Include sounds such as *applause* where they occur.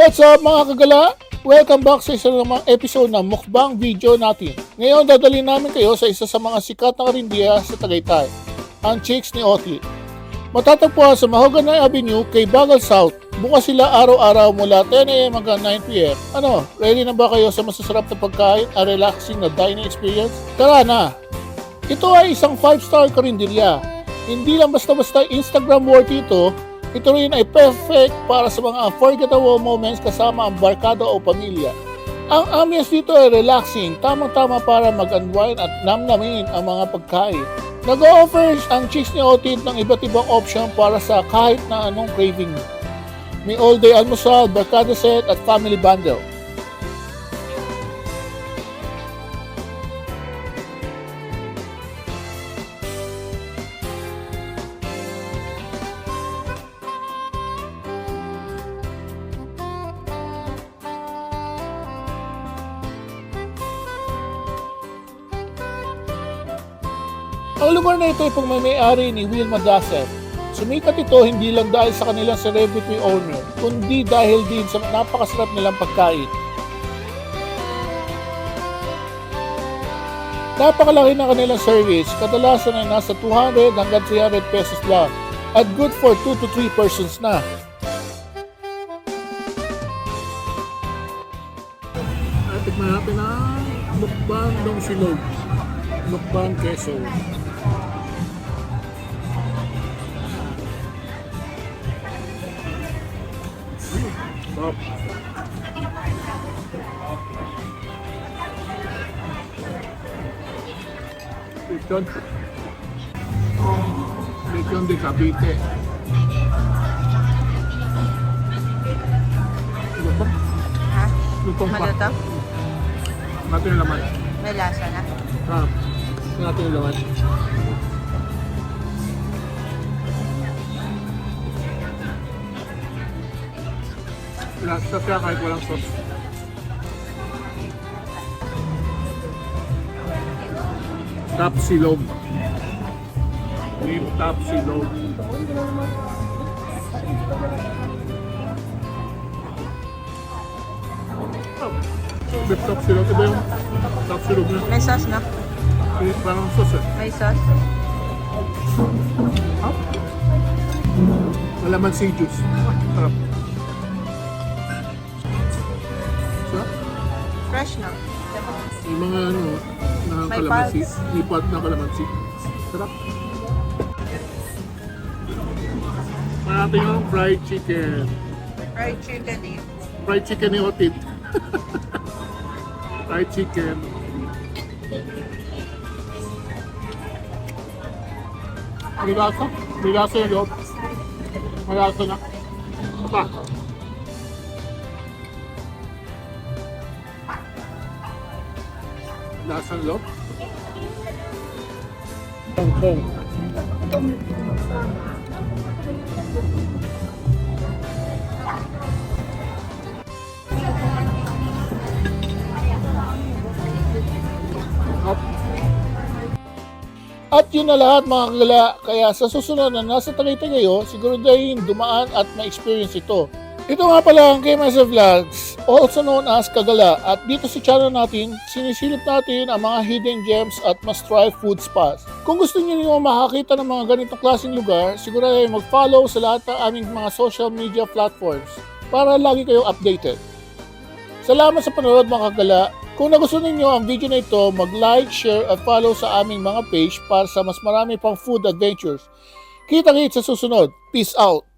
What's up mga kagala? Welcome back sa isa namang episode ng mukbang video natin. Ngayon dadalhin namin kayo sa isa sa mga sikat na karindiya sa Tagaytay, ang Chicks ni Oti. Matatagpuan sa Mahogany Avenue kay Bagal South. Bukas sila araw-araw mula 10am hanggang 9pm. Ano, ready na ba kayo sa masasarap na pagkain at relaxing na dining experience? Tara na! Ito ay isang 5-star karinderya. Hindi lang basta-basta Instagram worthy ito, ito rin ay perfect para sa mga unforgettable moments kasama ang barkada o pamilya. Ang ambience dito ay relaxing, tamang-tama para mag-unwind at namnamin ang mga pagkain. Nag-offer ang Chicks ni Otit ng iba't ibang option para sa kahit na anong craving. May all-day almusal, barkada set at family bundle. Ang lugar na ito ay pagmamayari ni Wilma Dasset. Sumikat ito hindi lang dahil sa kanilang celebrity owner, kundi dahil din sa napakasarap nilang pagkain. Napakalaki ng kanilang service, kadalasan ay nasa 200 hanggang 300 pesos lang at good for 2 to 3 persons na. At tikman natin ang mukbang ng silog. Mukbang keso. Sarap. Lechon. Lechon de Cavite. Ba? Ha? Lutong pa. Maluto? Natin yung laman. May lasa na. Ah, natin yung laman. Lasa siya kahit walang sauce. Top silog. Beef top silog. Beef top silog. Iba yung top silog niya. May sauce na. May parang sauce eh. May sauce. Ah. Malaman si juice. Sarap. Fresh na. Yung mga ano, na May kalamansi. Lipat na kalamansi. Sarap. Natin yung fried chicken. Fried chicken eh. Fried chicken ni Otit. *laughs* fried chicken. May lasa. May lasa yung loob. May lasa na. Pa. Lasa ng loob. Up. At yun na lahat mga kagala, kaya sa susunod na nasa Tagaytay kayo, siguro dahil dumaan at na-experience ito. Ito nga pala ang KMSF Vlogs, also known as Kagala. At dito sa channel natin, sinisilip natin ang mga hidden gems at must-try food spots. Kung gusto niyo nyo makakita ng mga ganitong klaseng lugar, siguro ay mag-follow sa lahat ng aming mga social media platforms para lagi kayong updated. Salamat sa panonood mga kagala. Kung nagustuhan ninyo ang video na ito, mag-like, share at follow sa aming mga page para sa mas marami pang food adventures. Kita-kits sa susunod. Peace out!